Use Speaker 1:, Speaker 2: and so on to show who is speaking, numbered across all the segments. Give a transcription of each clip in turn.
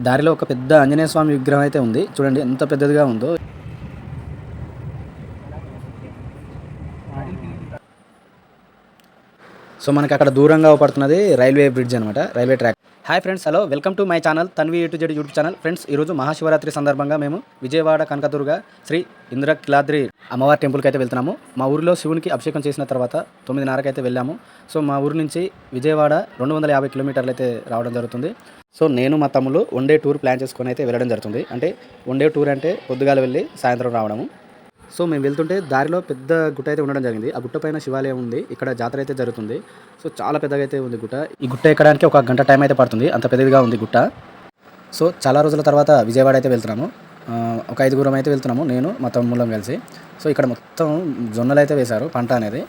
Speaker 1: దారిలో ఒక పెద్ద ఆంజనేయ స్వామి విగ్రహం అయితే ఉంది. చూడండి ఎంత పెద్దదిగా ఉందో. సో మనకి అక్కడ దూరంగా పడుతున్నది రైల్వే బ్రిడ్జ్ అనమాట railway track. Hi friends hello welcome to my channel Tanvi to Z YouTube channel friends ఈరోజు మహాశివరాత్రి సందర్భంగా మేము విజయవాడ కనకదుర్గ శ్రీ ఇంద్రకిలాద్రి అమ్మవారి టెంపుల్కి అయితే వెళ్తున్నాము. మా ఊరిలో శివునికి అభిషేకం చేసిన తర్వాత తొమ్మిదిన్నరకు అయితే వెళ్ళాము. సో మా ఊరు నుంచి విజయవాడ రెండు వందల యాభై కిలోమీటర్లు అయితే రావడం జరుగుతుంది. సో నేను మా తమ్ముళ్ళు వన్ డే టూర్ ప్లాన్ చేసుకొని అయితే వెళ్ళడం జరుగుతుంది. అంటే వన్ డే టూర్ అంటే పొద్దుగాల వెళ్ళి సాయంత్రం రావడము. సో మేము వెళ్తుంటే దారిలో పెద్ద గుట్ట అయితే ఉండడం జరిగింది. ఆ గుట్ట పైన శివాలయం ఉంది. ఇక్కడ జాతర అయితే జరుగుతుంది. సో చాలా పెద్దగా అయితే ఉంది గుట్ట. ఈ గుట్ట ఎక్కడానికి ఒక గంట టైం అయితే పడుతుంది. అంత పెద్దదిగా ఉంది గుట్ట. సో చాలా రోజుల తర్వాత విజయవాడ అయితే వెళ్తున్నాము. ఒక ఐదుగురం అయితే వెళ్తున్నాము. నేను మా తమ్ముళ్ళం కలిసి. సో ఇక్కడ మొత్తం జొన్నలు అయితే వేశారు పంట అనేది.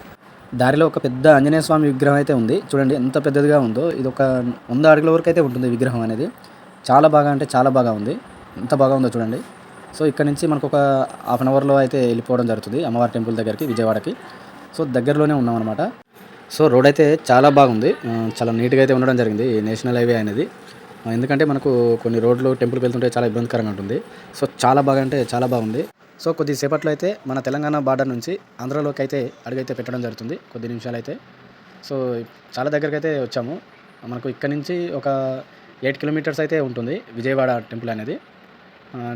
Speaker 1: దారిలో ఒక పెద్ద ఆంజనేయ స్వామి విగ్రహం అయితే ఉంది. చూడండి ఎంత పెద్దదిగా ఉందో. ఇది ఒక వంద అడుగుల వరకు అయితే ఉంటుంది విగ్రహం అనేది. చాలా బాగా అంటే చాలా బాగా ఉంది. ఎంత బాగా ఉందో చూడండి. సో ఇక్కడ నుంచి మనకు ఒక హాఫ్ అన్ అవర్లో అయితే వెళ్ళిపోవడం జరుగుతుంది అమ్మవారి టెంపుల్ దగ్గరికి విజయవాడకి. సో దగ్గరలోనే ఉన్నాం అనమాట సో రోడ్ అయితే చాలా బాగుంది. చాలా నీట్గా అయితే ఉండడం జరిగింది నేషనల్ హైవే అనేది. ఎందుకంటే మనకు కొన్ని రోడ్లు టెంపుల్కి వెళ్తుంటే చాలా ఇబ్బందికరంగా ఉంటుంది. సో చాలా బాగా అంటే చాలా బాగుంది. సో కొద్దిసేపట్లో అయితే మన తెలంగాణ బార్డర్ నుంచి ఆంధ్రలోకి అయితే అడుగైతే పెట్టడం జరుగుతుంది కొద్ది నిమిషాలు అయితే సో చాలా దగ్గరికి అయితే వచ్చాము. మనకు ఇక్కడ నుంచి ఒక ఎయిట్ కిలోమీటర్స్ అయితే ఉంటుంది విజయవాడ టెంపుల్ అనేది.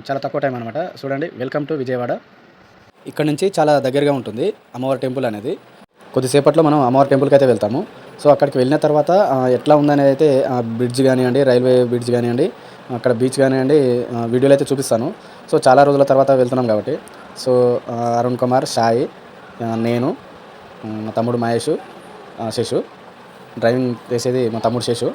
Speaker 1: చాలా తక్కువ టైం అనమాట చూడండి వెల్కమ్ టు విజయవాడ. ఇక్కడ నుంచి చాలా దగ్గరగా ఉంటుంది అమ్మవారి టెంపుల్ అనేది. కొద్దిసేపట్లో మనం అమ్మవారి టెంపుల్కి అయితే వెళ్తాము. సో అక్కడికి వెళ్ళిన తర్వాత ఎట్లా ఉందనేది అయితే బ్రిడ్జ్ కానివ్వండి రైల్వే బ్రిడ్జ్ కానివ్వండి అక్కడ బీచ్ కానివ్వండి వీడియోలు అయితే చూపిస్తాను. సో చాలా రోజుల తర్వాత వెళ్తున్నాం కాబట్టి. సో అరుణ్ కుమార్ సాయి నేను మా తమ్ముడు మహేష్ ఆ, డ్రైవింగ్ చేసేది మా తమ్ముడు శేషు.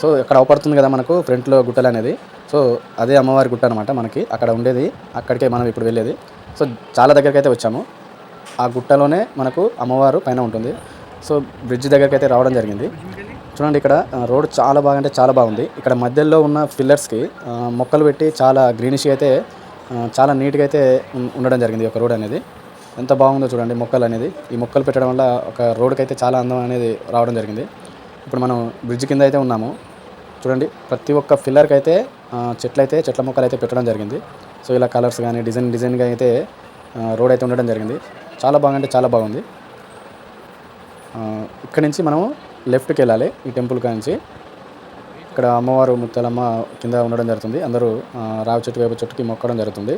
Speaker 1: సో ఇక్కడ అవపడుతుంది కదా మనకు ఫ్రంట్లో గుట్టలు అనేది. సో అదే అమ్మవారి గుట్ట అనమాట మనకి. అక్కడ ఉండేది. అక్కడికే మనం ఇప్పుడు వెళ్ళేది. సో చాలా దగ్గరికి అయితే వచ్చాము. ఆ గుట్టలోనే మనకు అమ్మవారు పైన ఉంటుంది. సో బ్రిడ్జ్ దగ్గరికి అయితే రావడం జరిగింది. చూడండి ఇక్కడ రోడ్ చాలా బాగా అంటే చాలా బాగుంది. ఇక్కడ మధ్యలో ఉన్న ఫిల్లర్స్కి మొక్కలు పెట్టి చాలా గ్రీనిష్ అయితే చాలా నీట్గా అయితే ఉండడం జరిగింది ఒక రోడ్ అనేది. ఎంత బాగుందో చూడండి మొక్కలు అనేది. ఈ మొక్కలు పెట్టడం వల్ల ఒక రోడ్కి అయితే చాలా అందం అనేది రావడం జరిగింది. ఇప్పుడు మనం బ్రిడ్జ్ కింద అయితే ఉన్నాము. చూడండి ప్రతి ఒక్క ఫిల్లర్కి అయితే చెట్లయితే చెట్లు అయితే చెట్ల మొక్కలు అయితే పెట్టడం జరిగింది. సో ఇలా కలర్స్ కానీ డిజైన్ డిజైన్గా అయితే రోడ్ అయితే ఉండడం జరిగింది. చాలా బాగా అంటే చాలా బాగుంది. ఇక్కడ నుంచి మనం లెఫ్ట్కి వెళ్ళాలి ఈ టెంపుల్ కానించి ఇక్కడ అమ్మవారు ముత్యాలమ్మ కింద ఉండడం జరుగుతుంది. అందరూ రావి చెట్టు వేప చెట్టుకి మొక్కడం జరుగుతుంది.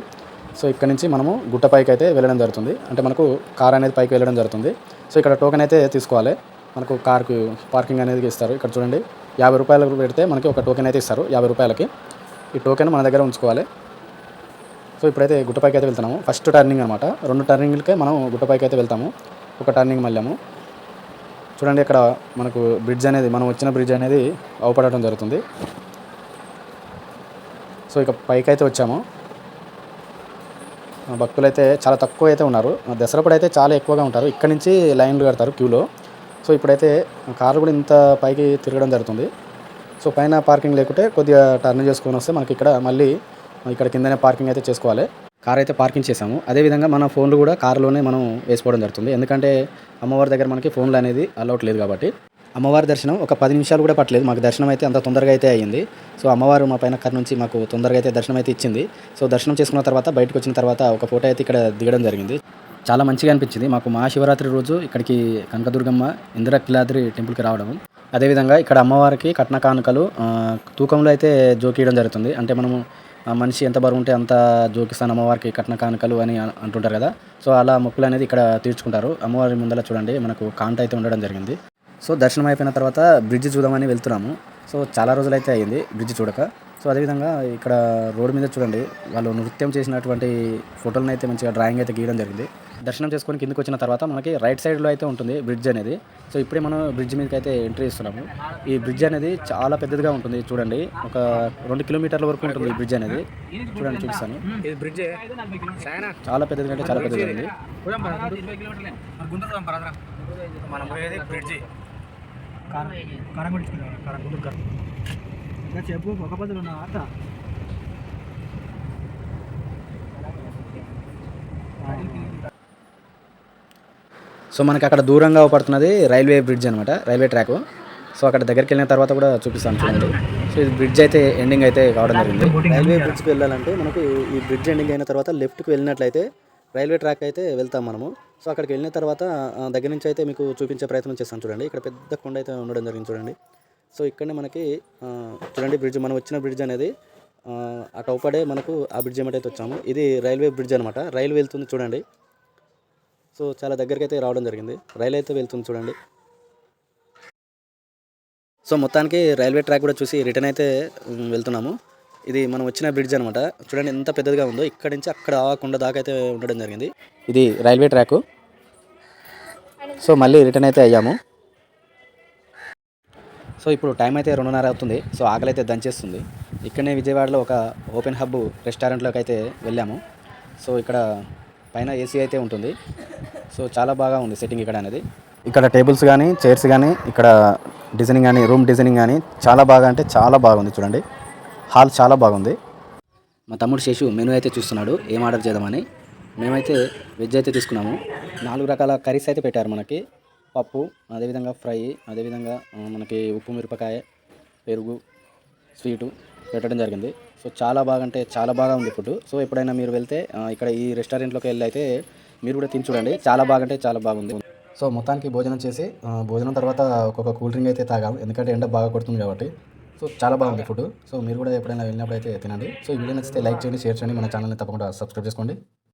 Speaker 1: సో ఇక్కడ నుంచి మనము గుట్టపైకి అయితే వెళ్ళడం జరుగుతుంది. అంటే మనకు కార్ అనేది పైకి వెళ్ళడం జరుగుతుంది. సో ఇక్కడ టోకెన్ అయితే తీసుకోవాలి. మనకు కార్కి పార్కింగ్ అనేది ఇస్తారు. ఇక్కడ చూడండి యాభై రూపాయలకు పెడితే మనకి ఒక టోకెన్ అయితే ఇస్తారు యాభై రూపాయలకి. ఈ టోకెన్ మన దగ్గర ఉంచుకోవాలి. సో ఇప్పుడైతే గుట్టపైకి అయితే వెళ్తున్నాము. ఫస్ట్ టర్నింగ్ అనమాట రెండు టర్నింగ్లకే మనం గుట్టపైకి అయితే వెళ్తాము. ఒక టర్నింగ్ మళ్ళాము. చూడండి ఇక్కడ మనకు బ్రిడ్జ్ అనేది మనం వచ్చిన బ్రిడ్జ్ అనేది అవపడటం జరుగుతుంది. సో ఇక పైకి అయితే వచ్చాము. ఆ, అయితే చాలా తక్కువ అయితే ఉన్నారు. ఆ, అయితే చాలా ఎక్కువగా ఉంటారు. ఇక్కడ నుంచి లైన్లు కడతారు క్యూలో. సో ఇప్పుడైతే కార్ కూడా ఇంత పైకి తిరగడం జరుగుతుంది. సో పైన పార్కింగ్ లేకుంటే కొద్దిగా టర్న్ చేసుకొని వస్తే మనకి ఇక్కడ మళ్ళీ ఇక్కడ కిందనే పార్కింగ్ అయితే చేసుకోవాలి. కార్ అయితే పార్కింగ్ చేసాము అదేవిధంగా మన ఫోన్లు కూడా కారులోనే మనం వేసుకోవడం జరుగుతుంది. ఎందుకంటే అమ్మవారి దగ్గర మనకి ఫోన్లు అనేది అలౌట్ లేదు కాబట్టి. అమ్మవారి దర్శనం ఒక పది నిమిషాలు కూడా పట్టలేదు. మాకు దర్శనం అయితే అంత తొందరగా అయితే అయ్యింది. సో అమ్మవారు మా పైన కర్ నుంచి మాకు తొందరగా అయితే దర్శనం అయితే ఇచ్చింది. సో దర్శనం చేసుకున్న తర్వాత బయటకు వచ్చిన తర్వాత ఒక ఫోటో అయితే ఇక్కడ దిగడం జరిగింది. చాలా మంచిగా అనిపించింది. మాకు మహాశివరాత్రి రోజు ఇక్కడికి కనకదుర్గమ్మ ఇంద్రకిలాద్రి టెంపుల్కి రావడం అదేవిధంగా ఇక్కడ అమ్మవారికి కట్న కానుకలు తూకంలో అయితే జోకియడం జరుగుతుంది. అంటే మనము మనిషి ఎంత బరువు ఉంటే అంత జోకిస్తాను అమ్మవారికి కట్న కానుకలు అని అంటుంటారు కదా. సో అలా మొక్కులు అనేది ఇక్కడ తీర్చుకుంటారు. అమ్మవారి ముందర చూడండి మనకు కాంట అయితే ఉండడం జరిగింది. సో దర్శనం అయిపోయిన తర్వాత బ్రిడ్జ్ చూద్దామని వెళ్తున్నాము. సో చాలా రోజులైతే అయ్యింది బ్రిడ్జ్ చూడక. సో అదేవిధంగా ఇక్కడ రోడ్డు మీద చూడండి వాళ్ళు నృత్యం చేసినటువంటి ఫోటోలను అయితే మంచిగా డ్రాయింగ్ అయితే గీయడం జరిగింది. దర్శనం చేసుకొని కిందకి వచ్చిన తర్వాత మనకి రైట్ సైడ్లో అయితే ఉంటుంది బ్రిడ్జ్ అనేది. సో ఇప్పుడే మనం బ్రిడ్జ్ మీదకి అయితే ఎంట్రీ ఇస్తున్నాము ఈ బ్రిడ్జ్ అనేది చాలా పెద్దదిగా ఉంటుంది. చూడండి ఒక రెండు కిలోమీటర్ల వరకు ఉంటుంది ఈ బ్రిడ్జ్ అనేది. చూడండి చూపిస్తాను.
Speaker 2: ఇది బ్రిడ్జ్.
Speaker 1: చాలా పెద్దదిగా అంటే చాలా పెద్దదిగా ఉంది.
Speaker 2: మనం పోయేది బ్రిడ్జ్. చెప్పు ఒక పదులు ఉన్న ఆట
Speaker 1: సో మనకి అక్కడ దూరంగా పడుతున్నది రైల్వే బ్రిడ్జ్ అనమాట రైల్వే ట్రాక్. సో అక్కడ దగ్గరికి వెళ్ళిన తర్వాత కూడా చూపిస్తాను చూడండి. సో ఇది బ్రిడ్జ్ అయితే ఎండింగ్ అయితే కావడం జరిగింది. రైల్వే బ్రిడ్జ్కి వెళ్ళాలంటే మనకు ఈ బ్రిడ్జ్ ఎండింగ్ అయిన తర్వాత లెఫ్ట్కి వెళ్ళినట్లయితే రైల్వే ట్రాక్ అయితే వెళ్తాం మనము. సో అక్కడికి వెళ్ళిన తర్వాత దగ్గర నుంచి అయితే మీకు చూపించే ప్రయత్నం చేస్తాను చూడండి. ఇక్కడ పెద్ద కొండ అయితే ఉండడం జరిగింది చూడండి. సో ఇక్కడనే మనకి చూడండి బ్రిడ్జ్ మనం వచ్చిన బ్రిడ్జ్ అనేది ఆ, అటు మనకు ఆ బ్రిడ్జ్ ఏమిటైతే వచ్చాము. ఇది రైల్వే బ్రిడ్జ్ అనమాట రైలు వెళ్తుంది చూడండి. సో చాలా దగ్గరికి అయితే రావడం జరిగింది. రైలు అయితే వెళ్తుంది చూడండి. సో మొత్తానికి రైల్వే ట్రాక్ కూడా చూసి రిటర్న్ అయితే వెళ్తున్నాము. ఇది మనం వచ్చిన బ్రిడ్జ్ అనమాట చూడండి ఎంత పెద్దదిగా ఉందో. ఇక్కడ నుంచి అక్కడ ఆ దాకా అయితే ఉండడం జరిగింది. ఇది రైల్వే ట్రాక్. సో మళ్ళీ రిటర్న్ అయితే అయ్యాము. సో ఇప్పుడు టైం అయితే రెండున్నర అవుతుంది. సో ఆకలి అయితే దంచేస్తుంది. ఇక్కడనే విజయవాడలో ఒక ఓపెన్ హబ్ రెస్టారెంట్లోకి అయితే వెళ్ళాము. సో ఇక్కడ పైన ఏసీ అయితే ఉంటుంది. సో చాలా బాగా ఉంది సెట్టింగ్ ఇక్కడ అనేది. ఇక్కడ టేబుల్స్ కానీ చైర్స్ కానీ ఇక్కడ డిజైనింగ్ కానీ రూమ్ డిజైనింగ్ కానీ చాలా బాగా అంటే చాలా బాగుంది చూడండి. హాల్ చాలా బాగుంది. మా తమ్ముడు శేషు మెనూ అయితే చూస్తున్నాడు ఏం ఆర్డర్ చేద్దామని. మేమైతే వెజ్ అయితే తీసుకున్నాము. నాలుగు రకాల కర్రీస్ అయితే పెట్టారు మనకి. పప్పు అదేవిధంగా ఫ్రై అదేవిధంగా మనకి ఉప్పు మిరపకాయ పెరుగు స్వీటు. పెట్టడం జరిగింది. సో చాలా బాగా అంటే చాలా బాగా ఉంది ఫుడ్ సో ఎప్పుడైనా మీరు వెళ్తే ఇక్కడ ఈ రెస్టారెంట్లోకి వెళ్ళి అయితే మీరు కూడా తిని చూడండి. చాలా బాగా అంటే చాలా బాగుంది సో మొత్తానికి భోజనం చేసి భోజనం తర్వాత ఒక్కొక్క కూల్ డ్రింక్ అయితే తాగాం. ఎందుకంటే ఎండ బాగా కొడుతుంది కాబట్టి. సో చాలా బాగుంది ఫుడ్ సో మీరు కూడా ఎప్పుడైనా వెళ్ళినప్పుడు అయితే తినండి. సో ఈ వీడియో నచ్చితే లైక్ చేయండి షేర్ చేయండి. మన ఛానల్ని తప్పకుండా సబ్స్క్రైబ్ చేసుకోండి.